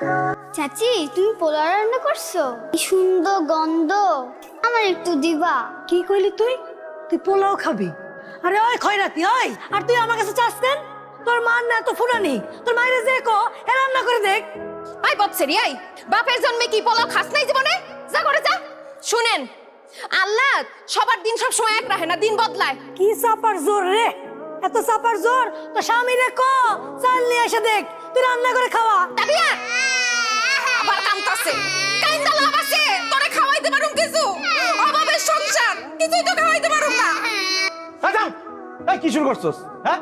চাচি তুমি পোলাও রান্না করছ? কি সুন্দর গন্ধ। আমার একটু দিবা। কি কইলি তুই? তুই পোলাও খাবি? আরে ওই খয়রাতি ওই! আর তুই আমার কাছে চাস কেন তোর মার না তো ফুরানি তোর মায়ের যে কো এ রান্না করে দেখ। আই বৎসেরি আই বাপের জন্মে কি পোলাও খাস নাই জীবনে? যা করে যা। শুনেন আল্লাহ সবার দিন সব সময় এক রাখে না দিন বদলায়। কি চাপার জোর রে? এত চাপার জোর? তো স্বামী রে কো চাল নিয়ে এসে দেখ। তুই রান্না করে খাওয়া। তাবিয়া কামতাছে কাইন্দা লাভ আছে। তোরে খাওয়াইতে পারুম কিছু। অভাবের সংসার। কিছুই তো খাওয়াইতে পারুম না। আচ্ছা এই কি শুরু করছস? হ্যাঁ?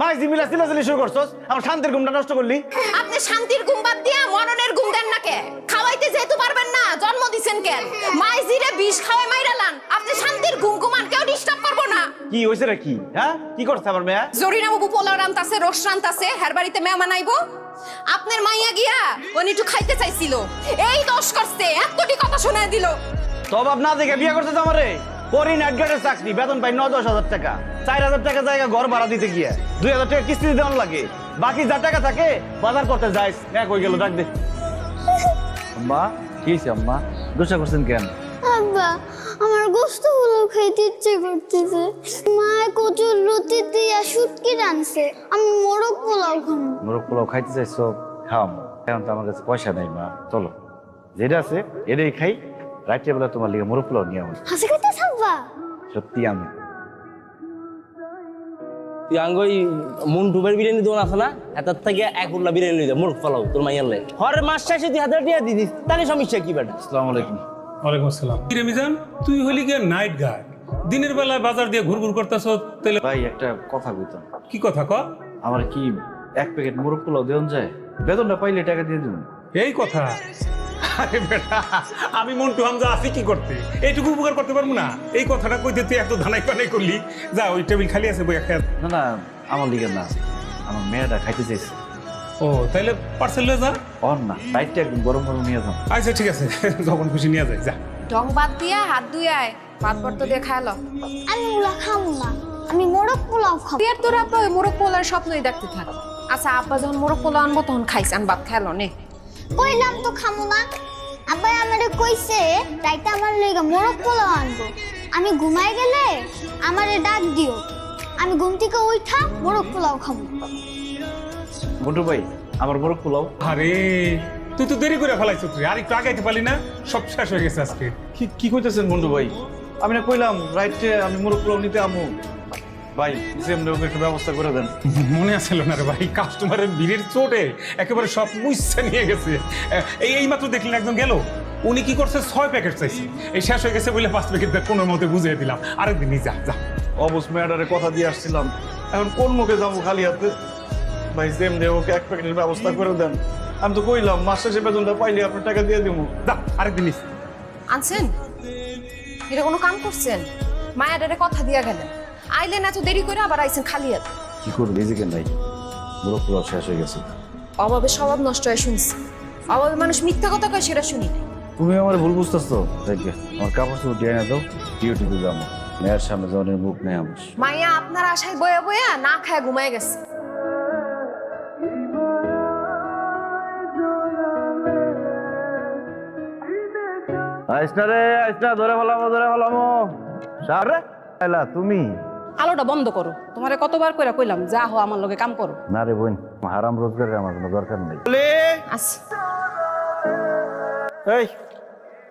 মাইজ মিলা চিলাচিলি শুরু করছস? আমার শান্তির ঘুমটা নষ্ট করলি? আপনি শান্তির ঘুম বাদ দিয়া মরণের ঘুম দেন না কে? খাওয়াইতে যেহেতু পারবেন না জন্ম দিছেন কেন মাইজিরে বিষ খাওয়াই মাইরালান। আপনি শান্তির ঘুম কি হয়েছে রে কি? হ্যাঁ কি করছে আমার মেয়া? জরিনা বাবু পোলাও রান্তাছে রস রান্তাছে হের বাড়িতে মেহমান আইবো আপনার মাইয়া গিয়া উনি একটু খাইতে চাইছিল। এই দোষ করছে এতটি কথা শোনায় দিল। তবাব না দেখে বিয়ে করছে তো আমারে? করি নাটগাটের চাকরি বেতন পাই ন দশ হাজার টাকা। চার হাজার টাকা জায়গা ঘর ভাড়া দিতে গিয়ে। দুই হাজার টাকা কিস্তি দেওয়ার লাগে। বাকি যা টাকা থাকে বাজার করতে যাইস। এক হয়ে গেল ডাক দে আম্মা কি আম্মা? দোষা করছেন কেন? আব্বা আমার গোস্ত পোলাও খাইতে ইচ্ছে করতেছে। মা কচুর রুটি দিয়া শুটকি রানছে আমি মোরগ পোলাও খাব। মোরগ পোলাও খাইতে চাইছো? খাও। এখন তো আমার কাছে পয়সা নেই মা। চলো। যেটা আছে এটাই খাই। রাত্রে বেলা তোমার লিগে মোরগ পোলাও নিয়ে আমার হাসি খাইতে আব্বা সত্যি আমি। তুই আঙ্গই মুন ডুবের বিরিয়ানি দোকান আছে না? এটার থেকে এক উল্লা বিরিয়ানি লই যা মোর ফলাও তোর মাইয়ার লাই হরে মাস শেষে তুই হাজার টিয়া দিদিস তাহলে সমস্যা কি বেটা? আসসালামু আলাইকুম। ওয়ালাইকুম আসসালাম। কিরে মিজান তুই হলি গিয়ে নাইট গার্ড দিনের বেলায় বাজার দিয়ে ঘুরঘুর করতেছ তাহলে ভাই একটা কথা কইতাম কি কথা ক? আমার কি এক প্যাকেট মোরগ পোলাও দেওয়া যায়? বেতনটা পাইলে টাকা দিয়ে দিন। এই কথা। আরে বেটা আমি মন্টু হামজা আছি কি করতে? এইটুকু উপকার করতে পারব না? এই কথাটা কইতে তুই এত ধানাই পানাই করলি। যা ওই টেবিল খালি আছে বইয়া খেয়ে না না আমার লিগে না। আমার মেয়েটা খাইতে চাইছে। ও তাইলে পার্সেল লয়ে যা। অন না রাইটটা একদম গরম গরম নিয়ে যাও। আচ্ছা ঠিক আছে। যখন খুশি নিয়ে যায় যা। ডং বাদ দিয়া হাত ধুয়ায় ভাত বর্ত দিয়ে খায়ালো আমি খাব না আমি মোরগ পোলাও খাব। তুই আর তোর আব্বা ওই মোরগ পোলার স্বপ্নই দেখতে থাক। আচ্ছা আব্বা যখন মোরগ পোলা আনব তখন খাইস আন ভাত খায়ালো নে। কইলাম তো খামু না। আব্বা আমারে কইছে রাইতে আমার লইগা মোরগ পোলাও আনব। আমি ঘুমাই গেলে আমারে ডাক দিও। আমি ঘুম থেকে উঠা মোরগ পোলাও খাব। বন্টু ভাই আমার মোরগ পোলাও আরে তুই তো দেরি করে ফেলাইছ তুই আর একটু আগাইতে পারলি না? সব শেষ হয়ে গেছে আজকে। কি কি কইতেছেন বন্ধু ভাই? আমি না কইলাম রাইটে আমি মোরগ পোলাও নিতে আমু। ভাই সেম ওকে একটু ব্যবস্থা করে দেন। মনে আছিল না রে ভাই কাস্টমারের ভিড়ের চোটে একেবারে সব মুইসা নিয়ে গেছে। এই এই মাত্র দেখলেন একজন গেল। উনি কি করছে? ছয় প্যাকেট চাইছে। এই শেষ হয়ে গেছে বলে পাঁচ প্যাকেট কোনো মতে বুঝিয়ে দিলাম। আরেকদিন যা যা। অবস ম্যাডারে কথা দিয়ে আসছিলাম। এখন কোন মুখে যাব খালি হাতে? ভাই সেম দে ওকে এক প্যাকেটের ব্যবস্থা করে দেন আমি তো কইলাম মাস শেষে বেতনটা পাইলে আপনার টাকা দিয়ে দিব যা আরেকদিন নিস আনছেন? এটা কোনো কাম করছেন? মায়াডারে কথা দিয়া গেলেন। আইলেন এত দেরি করে আবার আইছেন খালি হাত। কি করব এই যে ভাই? মোরগ শেষ হয়ে গেছে। অভাবে স্বভাব নষ্ট হয়ে শুনছি। অভাবে মানুষ মিথ্যা কথা কয় সেটা শুনি তুমি আমার ভুল বুঝতেছো? দেখবে আমার কাপড় চোপড় দিয়ে না দাও। ডিউটিতে যাব। মেয়ের সামনে জনের মুখ নেই আমার। মাইয়া আপনার আশায় বয়া বয়া না খায় ঘুমায় গেছে। আইসনা রে আইসনা ধরে ফেলামো ধরে ফেলামো। সারে এলা তুমি? আলোটা বন্ধ করো। তোমারে কতবার কইরা কইলাম যা হো আমার লগে কাম করো। না রে বোন হারাম রোজগারের আমার কোনো দরকার নেই। আচ্ছা। এই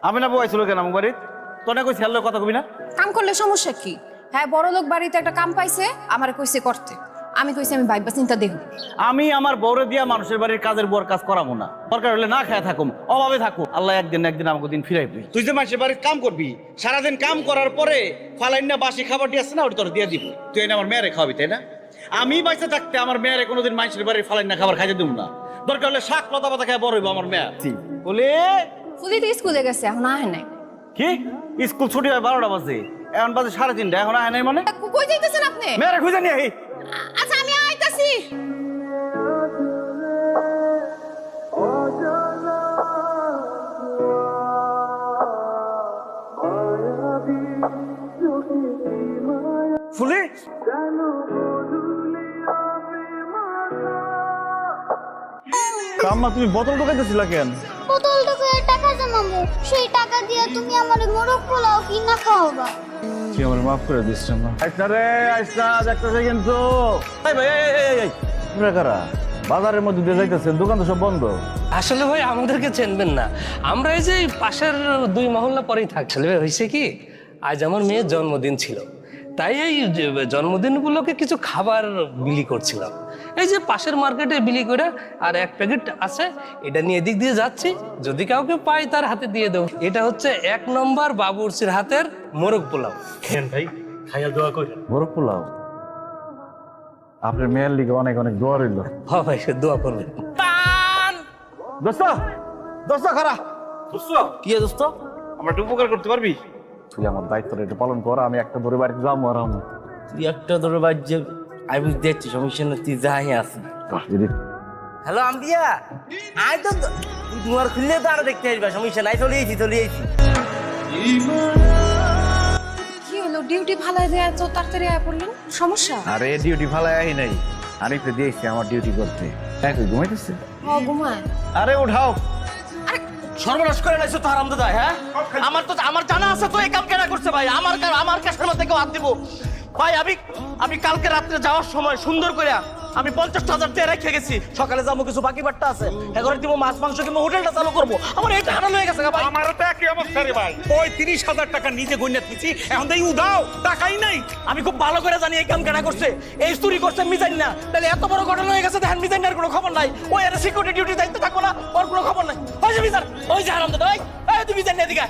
আমি না বয়ছিল কেন আমার বাড়িতে? তোনে কই ছেলে কথা কবি না? কাম করলে সমস্যা কি? হ্যাঁ বড় লোক বাড়িতে একটা কাম পাইছে আমার কইছে করতে। আমি কইছি আমি ভাইবা চিন্তা দেখ আমি আমার বউরে দিয়া মানুষের বাড়ির কাজের বউর কাজ করাবো না। দরকার হলে না খায় থাকুম অভাবে থাকুম। আল্লাহ একদিন না একদিন আমাকে দিন ফিরাইবি তুই যে মানুষের বাড়ির কাম করবি সারাদিন কাম করার পরে ফালাইন না বাসি খাবারটি আসছে না ওটা তোর দিয়ে দিব। তুই এনে আমার মেয়েরে খাওয়াবি তাই না? আমি বাইসে থাকতে আমার মেয়েরে কোনোদিন মানুষের বাড়ির ফালাইন না খাবার খাইতে দিব না। দরকার হলে শাক পাতা পাতা খায় বড় হইব আমার মেয়ে। বলে? ফুলি তো স্কুলে গেছে এখন আহে নাই। কি? স্কুল ছুটি হয় বারোটা বাজে। এখন বাজে সাড়ে তিনটা এখন আয় নাই মানে? কই যাইতেছেন আপনি? মেয়েরে খুঁজে নিয়ে আহি আইতাছি ফুলি? কাম আম্মা তুমি বোতল ঢোকাইতেছিলা কেন? বোতলটা করে টাকা জমাবো। সেই টাকা দিয়ে তুমি আমার মোরগ পোলাও কিনা খাওয়াবা। তুই আমার মাফ করে দিস আম্মা আইসনা রে আইসনা দেখতেছে কিন্তু। এই ভাই এই এই, এই এই। তোমরা কারা? বাজারের মধ্যে দিয়ে যাইতেছেন দোকান তো সব বন্ধ। আসলে ভাই আমাদেরকে চেনবেন না। আমরা এই যে এই পাশের দুই মহল্লা পরেই থাকছে হয়েছে কি? আজ আমার মেয়ের জন্মদিন ছিল। তাই এই যে জন্মদিনগুলোকে কিছু খাবার বিলি করছিলাম। এই যে পাশের মার্কেটে বিলি করে আর এক প্যাকেট আছে এটা নিয়ে এদিক দিয়ে যাচ্ছি। যদি কাউকে পাই তার হাতে দিয়ে দেবো। এটা হচ্ছে এক নম্বর বাবুরসির হাতের মোরগ পোলাও। খেন ভাই খাইয়া দোয়া করেন বড় পোলাও? আপনার মেয়ের লিগে অনেক অনেক দোয়া রইল। হ ভাই সে দোয়া করবেন দোস্ত! দোস্ত খারা। দোস্ত? কি দোস্ত? আমার একটু উপকার করতে পারবি? তুই আমার দায়িত্বটা একটু পালন কর আমি একটা ধরে বাড়িতে যাব আর আমি তুই একটা ধরে বাজ্যে আমি বুঝতে যাচ্ছি সমস্যা নেই তুই যাই আসি। হ্যালো আমদিয়া আয় তো তোমার খুললে তো আরও দেখতে আসবা সমস্যা নাই চলে এসেছি চলে এসেছি কি হলো? ডিউটি ভালাই দেয়া তো তাড়াতাড়ি আয় পড়লেন সমস্যা? আরে ডিউটি ভালো আই নাই। আরিফে দিয়েছি আমার ডিউটি করতে। একই ঘুমাইতেছে? ও ঘুমায়। আরে উঠাও। সর্বনাশ করে লাইছো তো হারাম দাদা হ্যাঁ? আমার তো আমার জানা আছে তো এই কাম কেনা করছে ভাই। আমার আমার মধ্যে কেউ হাত দিব। ভাই আমি আমি কালকে রাত্রে যাওয়ার সময় সুন্দর করে আমি পঞ্চাশ হাজার টাকা রেখে গেছি। সকালে যাব কিছু বাকি বাট্টা আছে। এগারো দিব মাছ মাংস কিংবা হোটেলটা চালু করব। আমার এটা হারানো হয়ে গেছে ভাই। আমারও তো একই অবস্থা রে ভাই। ওই তিরিশ হাজার টাকা নিজে গণ্যাত নিচ্ছি এখন তাই উদাও টাকাই নাই। আমি খুব ভালো করে জানি এই কাম কেনা করছে। এই চুরি করছে মিজাইন না। তাহলে এত বড় ঘটনা হয়ে গেছে দেখেন মিজাইনের কোনো খবর নাই। ওই এর সিকিউরিটি ডিউটি দায়িত্ব থাকব না ওর কোনো খবর নাই। ওই যে মিজান ওই যে হারাম দাদা ওই? এই তুই মিজান এদিকে।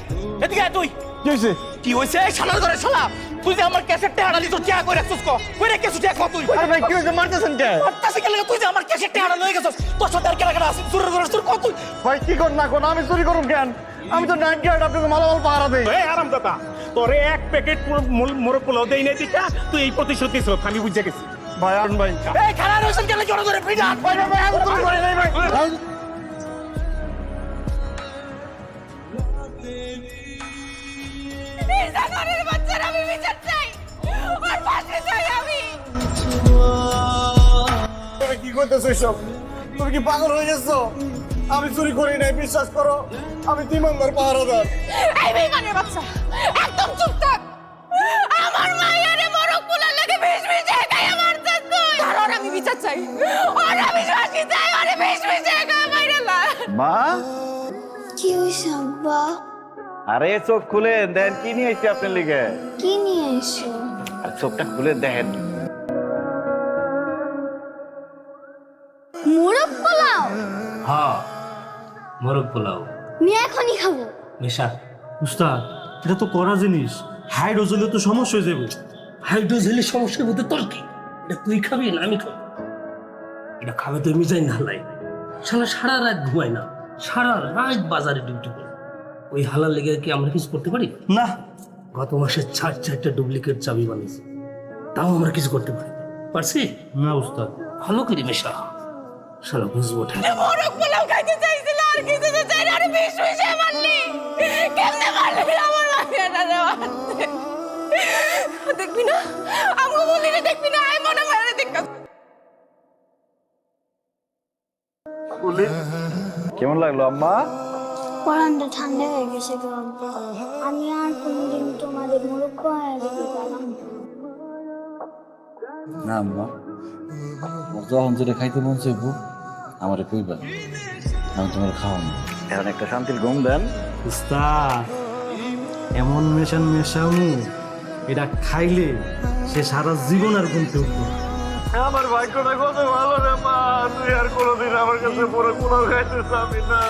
এদিকে তুই। কি হয়েছে কি হয়েছে শালার ঘরে শালা। তুই যে আমার ক্যাসেট টেহারালি তোর টিয়া করে রাখছিস কো? কই রে কিছু টিয়া কো তুই। আরে ভাই কি হয়েছে মারতেছেন কে? মারতাছিস কেন? তুই যে আমার ক্যাসেট টেহারালি গেছিস। তোর সাথে আর কেন কেন আসিস চুরের ঘরে তোর কো তুই। ভাই কি কর না কোন আমি চুরি করুন কেন? আমি তো নাইট গার্ড আপনাকে মালামাল পাহারা দেই। এই আরাম দাদা তোরে এক প্যাকেট মোরগ পোলাও দেই নাই দিকা। তুই এই প্রতিশোধ আমি বুঝে গেছি। ভাই আরুন ভাই। এই খালা রয়েছেন কেন জোরে জোরে ফিটা ভাই ভাই ভাই আমি নাই ভাই। করতেছো সব তুমি কি পাগল হয়ে গেছো? আমি চুরি করি নাই বিশ্বাস করো। আমি তিমানদার পাহারাদার। এই বেগানের বাচ্চা একদম চুপ থাক। আমার মায়ের মরক পোলার লাগে একাই আমার তুই আর আমি বিচার চাই। ওর আমি শাস্তি চাই ওরে একা মাইরালা মা? কি হয়েছে আব্বা? আরে চোখ খুলে দেন কি নিয়ে এসছি আপনার লিগে? কি নিয়ে এসো আর চোখটা খুলে দেখেন। মোরগ পোলাও। আমি এখনই খাব। মিশা। উস্তাদ এটা তো করা জিনিস। হাইড্রোজ হলে তো সমস্যা হয়ে যাবে। হাইড্রোজ হলে সমস্যার মধ্যে তোর কি? এটা তুই খাবি না আমি খাব। এটা খাবে তো মিজাই না লাই শালা সারা রাত ঘুমায় না। সারা রাত বাজারে ডিউটি করে। ওই হালার লেগে কি আমরা কিছু করতে পারি? না। গত মাসে চার চারটা ডুপ্লিকেট চাবি বানিয়েছি। তাও আমরা কিছু করতে পারি পারছি? না উস্তাদ। ভালো করি মেশা। শালা বুঝব ঠিক মরক পোলাও খাইতে চাইছিল আর কিছু তো চাই না আরে বেশ বেশ মারলি। কেমনে মারলি? আমার মায়ের দেখবি না? আমাকে বলি না দেখবি না আয় মনে মারে দেখ। কেমন লাগল আম্মা? ঠান্ডা হয়ে গেছে গো আব্বা। আমি আর কোনদিন তোমাদের পোলাও দিতে পারলাম না। না আম্মা। যখন যেটা খাইতে মন চাইব আমারে কইবা। আমি তোমার খাওয়াবো। এখন একটা শান্তির ঘুম দেন। উস্তাদ এমন মেশান মেশামু এটা খাইলে সে সারা জীবন আর ঘুমতে উঠবো না। আমার ভাগ্যটা কত ভালো রে মা তুই আর কোনোদিন আমার কাছে পরে কোনো খাইতে চাবি না।